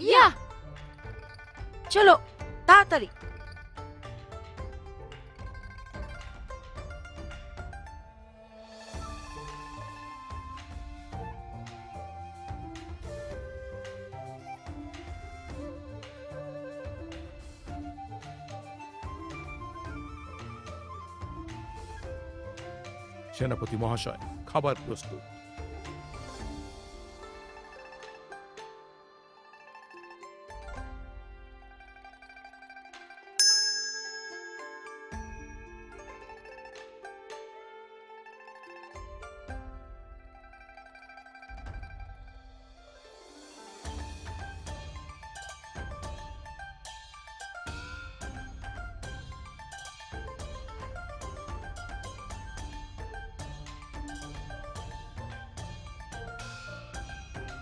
ইয়া চলো তাড়াতাড়ি সেনাপতি মহাশয় খাবার প্রস্তুত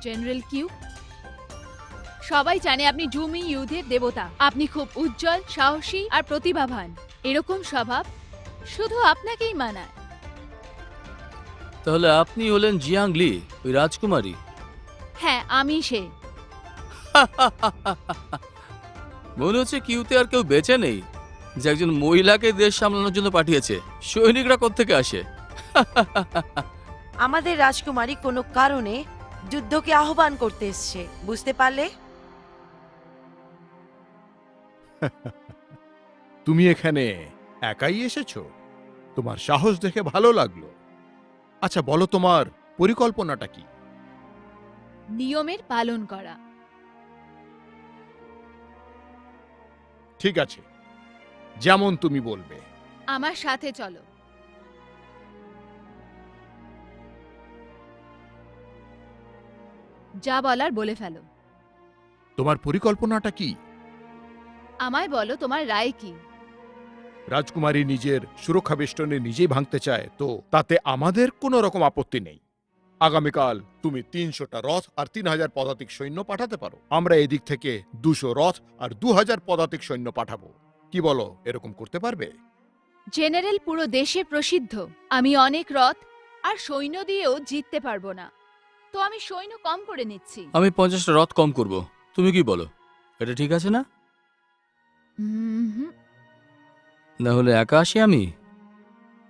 জেনারেল কিউ সবাই জানে আপনি জুমি ইউধের দেবতা। আপনি খুব উজ্জ্বল সাহসী আর প্রতিভাবান। এরকম স্বভাব শুধু আপনাকেই মানায়। তাহলে আপনি হলেন জিয়াং লি ওই রাজকুমারী? হ্যাঁ আমি সে। মনে হচ্ছে কিউতে আর কেউ বেঁচে নেই যে একজন মহিলাকে দেশ সামলানোর জন্য পাঠিয়েছে। সৈনিকরা কোত্থেকে আসে? আমাদের রাজকুমারী কোনো কারণে যুদ্ধকে আহ্বান করতে এসছে বুঝতে পারলে? তুমি এখানে একাই এসেছ? তোমার সাহস দেখে ভালো লাগল। আচ্ছা বলো তোমার পরিকল্পনাটা কি? নিয়মের পালন করা। ঠিক আছে যেমন তুমি বলবে। আমার সাথে চলো। যা বলার বলে ফেলো। তোমার পরিকল্পনাটা কি? আমায় বলো তোমার রায় কি? রাজকুমারী নিজের সুরক্ষা বেষ্টনে নিজেই ভাঙতে চায় তো তাতে আমাদের কোনো রকম আপত্তি নেই। আগামীকাল তুমি তিনশোটা রথ আর তিন হাজার পদাতিক সৈন্য পাঠাতে পারো। আমরা এদিক থেকে দুশো রথ আর দু হাজার পদাতিক সৈন্য পাঠাবো। কি বলো এরকম করতে পারবে? জেনারেল পুরো দেশে প্রসিদ্ধ। আমি অনেক রথ আর সৈন্য দিয়েও জিততে পারব না। তো আমি সৈন্য কম করে নিচ্ছি। আমি পঞ্চাশটা রথ কম করব। তুমি কি বলো? এটা ঠিক আছে না? না হলে একা আসি আমি?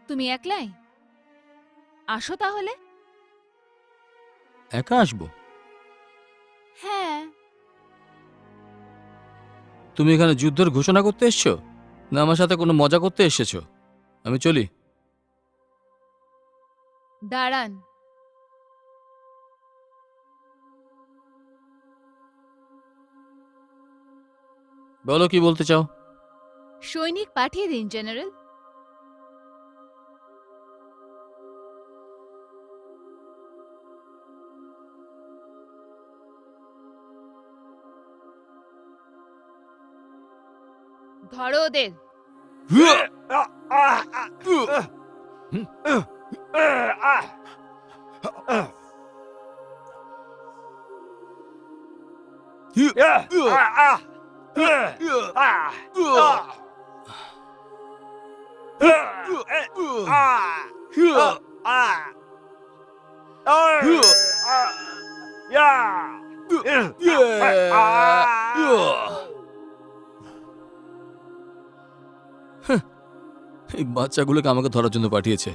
তুমি একলাই? আসো তাহলে। একা আসব? হ্যাঁ। তুমি এখানে যুদ্ধের ঘোষণা করতে এসছো? না আমার সাথে কোনো মজা করতে এসেছ? আমি চলি। দাঁড়ান। বলো কি বলতে চাও? সৈনিক পাঠিয়ে দিন জেনারেল। ধরো ওদের। এই বাচ্চাগুলোকে আমাকে ধরার জন্য পাঠিয়েছে।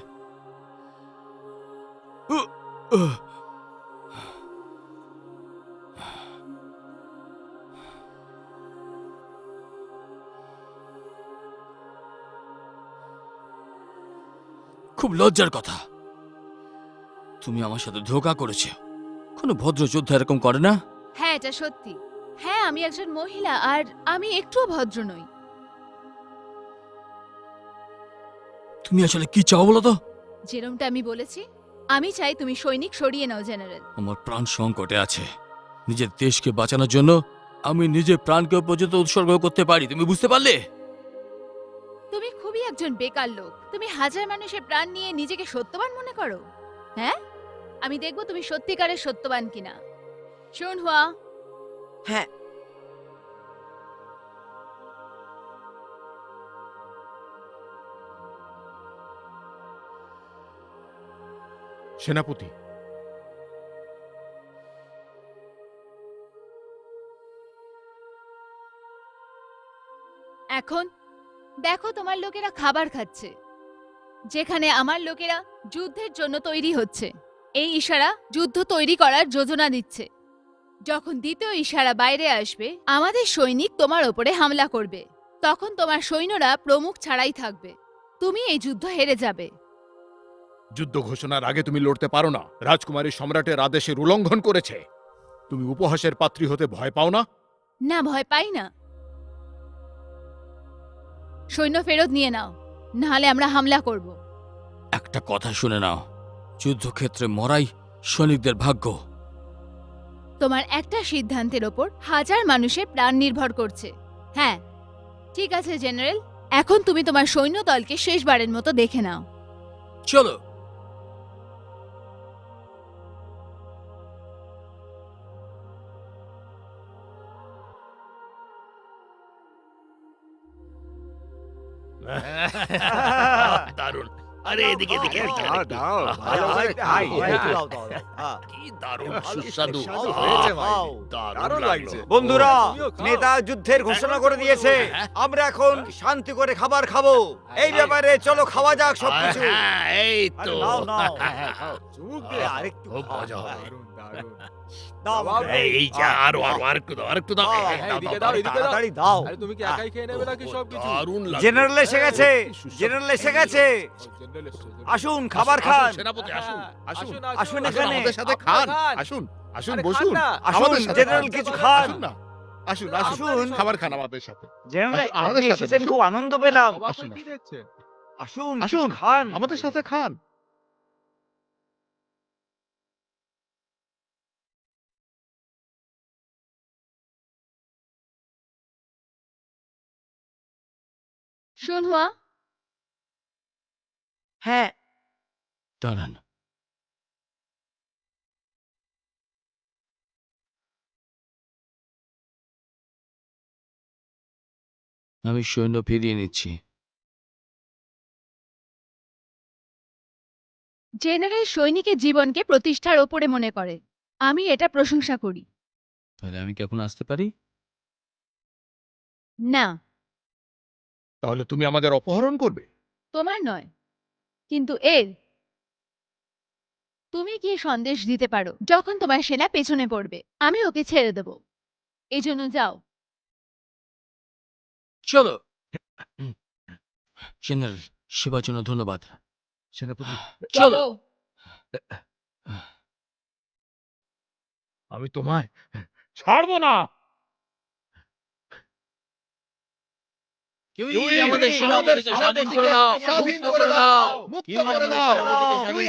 খুব লজ্জার কথা। তুমি আমার সাথে ধোকা করেছ। কোনো ভদ্র যোদ্ধা এরকম করে না? হ্যাঁ এটা সত্যি। হ্যাঁ আমি একজন মহিলা আর আমি একটুও ভদ্র নই। তুমি আসলে কি চাও বলো তো? যেরমটা আমি বলেছি আমি চাই তুমি সৈনিক সরিয়ে নাও জেনারেল। আমার প্রাণ সংকটে আছে। নিজের দেশকে বাঁচানোর জন্য আমি নিজের প্রাণকে পর্যন্ত উৎসর্গ করতে পারি। তুমি বুঝতে পারলে? তুমি খুবই একজন বেকার লোক। তুমি হাজার মানুষের প্রাণ নিয়ে নিজেকে সত্যবান মনে করো। হ্যাঁ? আমি দেখব তুমি সত্যিকারের সত্যবান কিনা। শোন হুয়া। হ্যাঁ। সেনাপতি। এখন দেখো তোমার লোকেরা খাবার খাচ্ছে যেখানে আমার লোকেরা যুদ্ধের জন্য তৈরি হচ্ছে। এই ইশারা যুদ্ধ তৈরি করার যোজনা দিচ্ছে। যখন দ্বিতীয় ইশারা বাইরে আসবে আমাদের সৈনিক তোমার ওপরে হামলা করবে। তখন তোমার সৈন্যরা প্রমুখ ছাড়াই থাকবে। তুমি এই যুদ্ধ হেরে যাবে। যুদ্ধ ঘোষণার আগে তুমি লড়তে পারো না। রাজকুমারী সম্রাটের আদেশের উল্লঙ্ঘন করেছে। তুমি উপহাসের পাত্রী হতে ভয় পাও না? না ভয় পাই না। সৈন্য ফেরত নিয়ে নাও নাহলে আমরা হামলা করব। একটা কথা শুনে নাও যুদ্ধক্ষেত্রে মরাই সৈনিকদের ভাগ্য। তোমার একটা সিদ্ধান্তের ওপর হাজার মানুষের প্রাণ নির্ভর করছে। হ্যাঁ ঠিক আছে জেনারেল। এখন তুমি তোমার সৈন্য দলকে শেষবারের মতো দেখে নাও। চলো দারুণ। আরে এদিকে এদিকে দাও, ভালো করে দাও, দাও। হ্যাঁ। কি দারুণ সুস্বাদু। দারুণ লাগছে। বন্ধুরা নেতা যুদ্ধের ঘোষণা করে দিয়েছে। হ্যাঁ। আমরা এখন শান্তি করে খাবার খাব। এই ব্যাপারে চলো খাওয়া যাক সবকিছু। হ্যাঁ, এই তো। নাও, নাও। হ্যাঁ, হ্যাঁ, আরেকটু মজা হবে। দারুণ, দারুণ। দাও এই যা আরও আরও আরেকটু দাও আরেকটু দাও দাও, এই, হ্যাঁ, দাও, এদিকে দাও, দাও, এদিকে দাও। তাড়াতাড়ি দাও আরে তুমি কি একাই খেয়ে নেবে নাকি সবকিছু দারুণ লাগল। জেনারেল এসে গেছে জেনারেল এসে গেছে ও, জেনারেল এসেছে, জেনারেল। আসুন খাবার খান সেনাপতি আসুন হ্যাঁ, আসুন আসুন, আসুন আসুন, এখানে। আমাদের সাথে খান খান। আসুন আসুন বসুন আসুন জেনারেল কিছু খান আসুন না আসুন। খাবার খান আমাদের সাথে জেনারেল আসুন, আমাদের সাথে খুব আনন্দ পেলাম হয়ে? আসুন আসুন। খান আমাদের সাথে খান হ্যাঁ। দাঁড়ান। আমি সৈন্য ফিরিয়ে নিচ্ছি। জেনারেল সৈনিকের জীবনকে প্রতিষ্ঠার ওপরে মনে করে। আমি এটা প্রশংসা করি। তাহলে আমি কি এখন আসতে পারি? না। তাহলে তুমি আমাদের অপহরণ করবে? তোমার নয় কিন্তু এর। তুমি কি সন্দেশ দিতে পারো যখন তোমার সেনা পেছনে পড়বে? আমি ওকে ছেড়ে দেব। এই জন্য যাও। চলো। জেনারেল সেবার জন্য ধন্যবাদ। সেনাপতি চলো। আমি তোমায় ছাড়বো না! কেউই কেউই আমাদের আমাদের স্বাধীন করে দাও স্বাধীন করে করে দাও, দাও মুক্ত করে দাও, সেনাপতিকে কেউই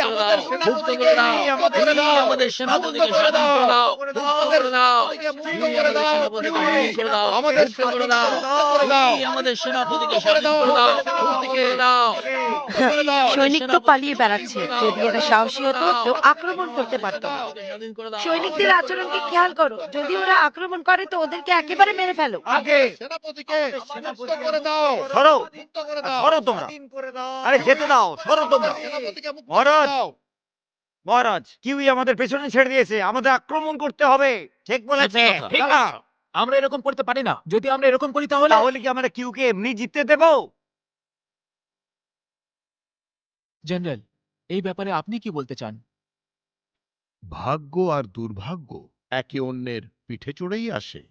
মুক্ত করে দাও আমাদের সেনাপতিকে আমাদের মুক্ত করে দাও, মুক্ত করে দাও, মুক্ত করে দাও, আমাদের সেনাপতিকে স্বাধীন করে দাও, মুক্ত করে দাও। সৈনিক তো পালিয়ে বেড়াচ্ছে যদি এরা সাহসী হতো তো আক্রমণ করতে পারতো সৈনিকদের আচরণকে খেয়াল করো যদি ওরা আক্রমণ করে তো ওদেরকে একেবারে মেরে ফেলো আগে সেনাপতিকে মুক্ত করে দাও দাও। সরো। তোমরা। আরে যেতে দাও। সরো তোমরা। মহারাজ! মহারাজ কিউই আমাদের পেছনে ছেড়ে দিয়েছে। আমাদের আক্রমণ করতে হবে। ঠিক বলেছে। ঠিক না? আমরা এরকম করতে পারি না। যদি আমরা এরকম করি তাহলে? তাহলে কি আমরা কিউকে এমনি জিততে দেবো? জেনারেল এই ব্যাপারে আপনি কি বলতে চান? ভাগ্য আর দুর্ভাগ্য একে অন্যের পিঠে চড়েই আসে।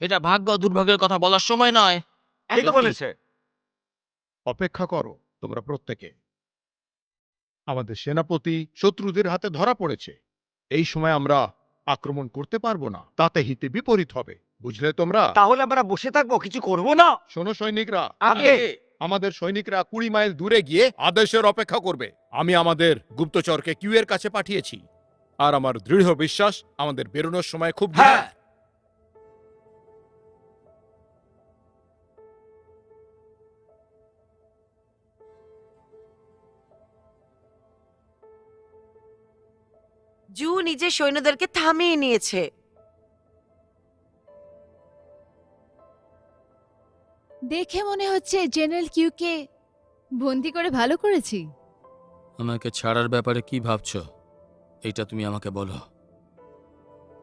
এটা ভাগ্য দুর্ভাগ্যের কথা বলার সময় নয়। বলেছে। অপেক্ষা করো তোমরা প্রত্যেকে। আমাদের সেনাপতি শত্রুদের হাতে ধরা পড়েছে। এই সময় আমরা আক্রমণ করতে পারব না তাতে হিতে বিপরীত হবে। বুঝলে তোমরা? তাহলে আমরা বসে থাকব কিছু করব না? শোনো সৈনিকরা আগে। আমাদের সৈনিকরা কুড়ি মাইল দূরে গিয়ে আদেশের অপেক্ষা করবে। আমি আমাদের গুপ্তচরকে কিউ এর কাছে পাঠিয়েছি। আর আমার দৃঢ় বিশ্বাস আমাদের বেরোনোর সময় খুব হ্যাঁ। জু নিজের সৈন্যদেরকে থামিয়ে নিয়েছে। দেখে মনে হচ্ছে জেনারেল কিউকে বন্দি করে ভালো করেছি। আমাকে ছাড়ার ব্যাপারে কি ভাবছ? এটা তুমি আমাকে বলো।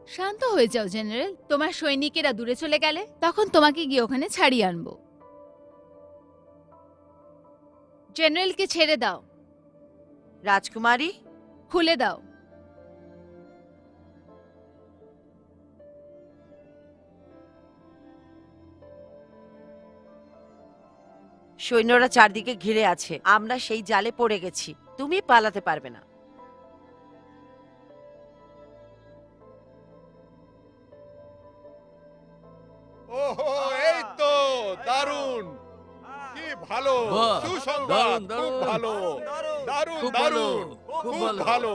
শান্ত হয়ে যাও জেনারেল। তোমার সৈনিকেরা দূরে চলে গেলে তখন তোমাকে গিয়ে ওখানে ছাড়িয়ে আনব। জেনারেলকে ছেড়ে দাও। রাজকুমারী? খুলে দাও। সৈন্যরা চারদিকে ঘিরে আছে। আমরা সেই জালে পড়ে গেছি। তুমি পালাতে পারবে না। ওহো এই তো দারুণ। কি ভালো বাহ, সুসংবাদ দারুণ, খুব দারুণ। ভালো। খুব ভালো, দারুণ খুব খুব ভালো। ভালো।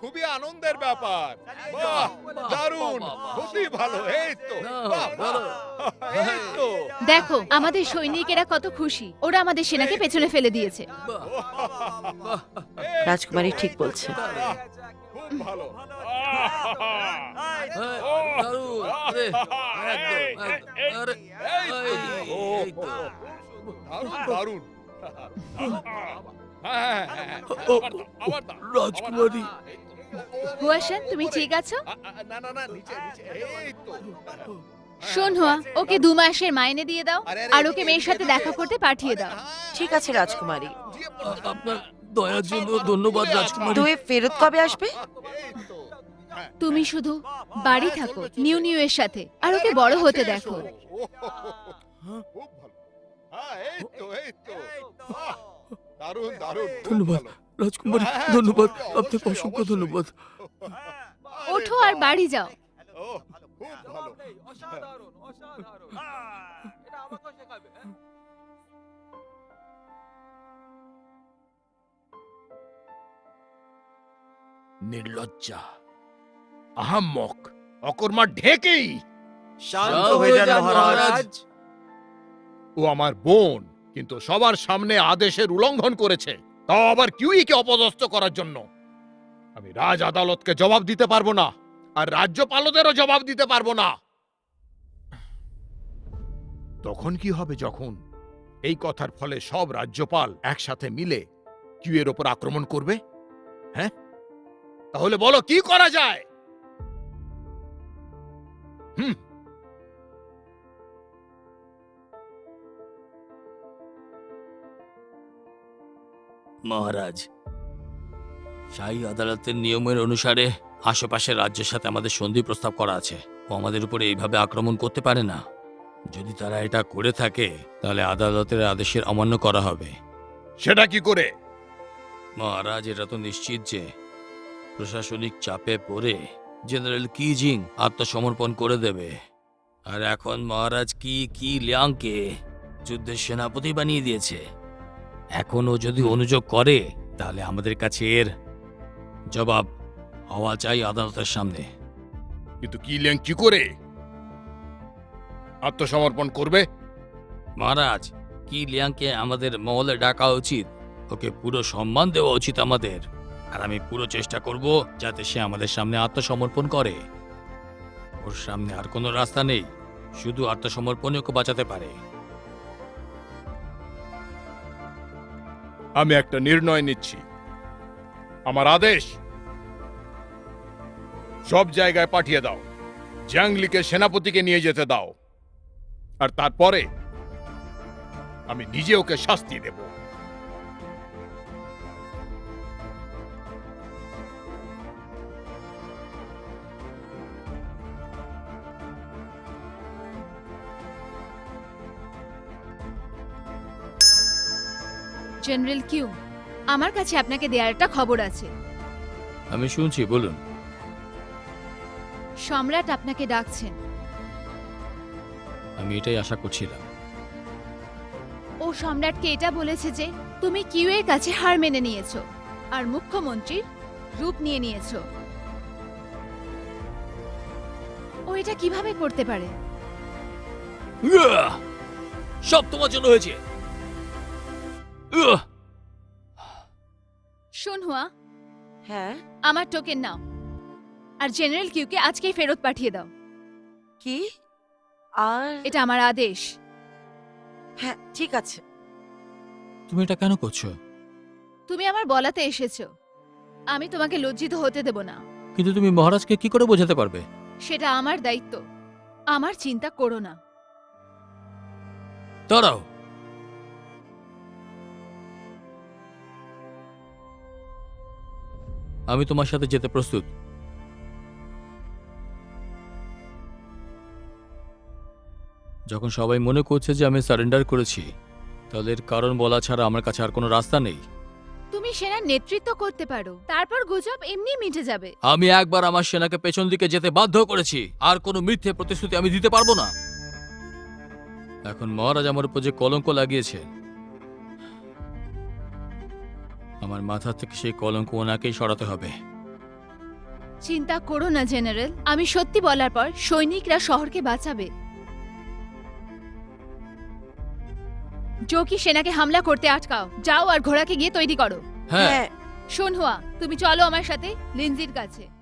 খুবই আনন্দের ব্যাপার। বাহ বাহ, দারুণ বাহ, বাহ। খুবই ভালো এই তো। বাহ, দেখো আমাদের সৈনিকেরা কত খুশি। ওরা আমাদের সেনাকে পেছনে ফেলে দিয়েছে। রাজকুমারী ঠিক বলছে। রাজকুমারী। হুয়াশান তুমি ঠিক আছো? না না না নিচে নিচে। এই তো। শোন ওকে দু মাসের মাইনে দিয়ে দাও আরে, ওকে মেয়ের সাথে দেখা করতে পাঠিয়ে দাও। হ্যাঁ, ঠিক আছে রাজকুমারী। আপনার দয়ার জন্য ধন্যবাদ রাজকুমারী। তুই ফেরত কবে আসবে? হ্যাঁ। তুমি শুধু বাড়ি থাকো নিউ নিউ এর সাথে আর ওকে বড় হতে দেখো। হ্যাঁ ধন্যবাদ। রাজকুমারী হ্যাঁ, ধন্যবাদ আপনাকে অসংখ্য ধন্যবাদ। ওঠো আর বাড়ি যাও। খুব ভালো। নির্লজ্জা আহাম্মক অকর্মা ঢেকেই শান্ত হয়ে যান মহারাজ। ও আমার বোন কিন্তু সবার সামনে আদেশের উল্লঙ্ঘন করেছে। তাও আবার কিউইকে অপদস্থ করার জন্য। আমি রাজ আদালতকে জবাব দিতে পারব না। আর রাজ্যপালদেরও জবাব দিতে পারব না। তখন কি হবে যখন এই কথার ফলে সব রাজ্যপাল একসাথে মিলে কিউয়ের ওপর আক্রমণ করবে? হ্যাঁ? তাহলে বলো কি করা যায়? হুম। মহারাজ শাহী আদালতের নিয়মের অনুসারে আশেপাশের রাজ্যের সাথে আমাদের সন্ধি প্রস্তাব করা আছে। ও আমাদের উপরে এইভাবে আক্রমণ করতে পারে না। যদি তারা এটা করে থাকে তাহলে আদালতের আদেশের অমান্য করা হবে। সেটা কি করে? মহারাজ এটা তো নিশ্চিত যে প্রশাসনিক চাপে পড়ে জেনারেল কিজিং আত্মসমর্পণ করে দেবে। আর এখন মহারাজ কি কি লিয়াংকে যুদ্ধের সেনাপতি বানিয়ে দিয়েছে? এখনও যদি অনুযোগ করে তাহলে আমাদের কাছে এর জবাব হওয়া চাই আদালতের সামনে। কিন্তু কিলিয়াং কি করে? আত্মসমর্পণ করবে? মহারাজ কি লিয়াংকে আমাদের মহলে ডাকা উচিত। ওকে পুরো সম্মান দেওয়া উচিত আমাদের। আর আমি পুরো চেষ্টা করব যাতে সে আমাদের সামনে আত্মসমর্পণ করে। ওর সামনে আর কোনো রাস্তা নেই। শুধু আত্মসমর্পণই ওকে বাঁচাতে পারে। আমি একটা নির্ণয় নিচ্ছি। আমার আদেশ সব জায়গায় পাঠিয়ে দাও। জ্যাংলিকে সেনাপতিকে নিয়ে যেতে দাও। আর তারপরে আমি নিজে ওকে শাস্তি দেব। জেনারেল কিউ আমার কাছে আপনাকে দেওয়ার একটা খবর আছে। আমি শুনছি বলুন। সম্রাট আপনাকে ডাকছেন। আমি এটাই আশা করছিলাম। ও সম্রাটকে এটা বলেছে যে তুমি কিউ এর কাছে হার মেনে নিয়েছো আর মুখ্যমন্ত্রীর রূপ নিয়ে নিয়েছো। ও এটা কীভাবে করতে পারে! সব তোমার জন্য হয়েছে! শোন হুয়া হ্যাঁ? আমার টোকেন নাও। আর জেনারেল কিউকে আজকেই ফেরত পাঠিয়ে দাও। কি? আর এটা আমার আদেশ। হ্যাঁ ঠিক আছে। তুমি এটা কেন করছ? তুমি আমার বলাতে এসেছ। আমি তোমাকে লজ্জিত হতে দেব না। কিন্তু তুমি মহারাজকে কি করে বোঝাতে পারবে? সেটা আমার দায়িত্ব। আমার চিন্তা করো না। দাঁড়াও। আমি তোমার সাথে যেতে প্রস্তুত। যখন সবাই মনে করছে যে আমি সারেন্ডার করেছি তাহলে এর কারণ বলা ছাড়া আমার কাছে আর কোনো রাস্তা নেই। তুমি সেনার নেতৃত্ব করতে পারো তারপর গুজব এমনি মিটে যাবে। আমি একবার আমার সেনাকে পেছন দিকে যেতে বাধ্য করেছি আর কোনো মিথ্যে প্রতিশ্রুতি আমি দিতে পারব না। এখন মহারাজ আমার উপর যে কলঙ্ক লাগিয়েছে আমার মাথা থেকে সেই কলঙ্ক ওনাকেই সরাতে হবে। চিন্তা করো না জেনারেল। আমি সত্যি বলার পর সৈনিকরা শহরকে বাঁচাবে। জোকি সেনাকে হামলা করতে আটকাও যাও আর ঘোড়াকে গিয়ে তৈরি করো হ্যাঁ হ্যাঁ শোন হুয়া তুমি চলো আমার সাথে লিনজির কাছে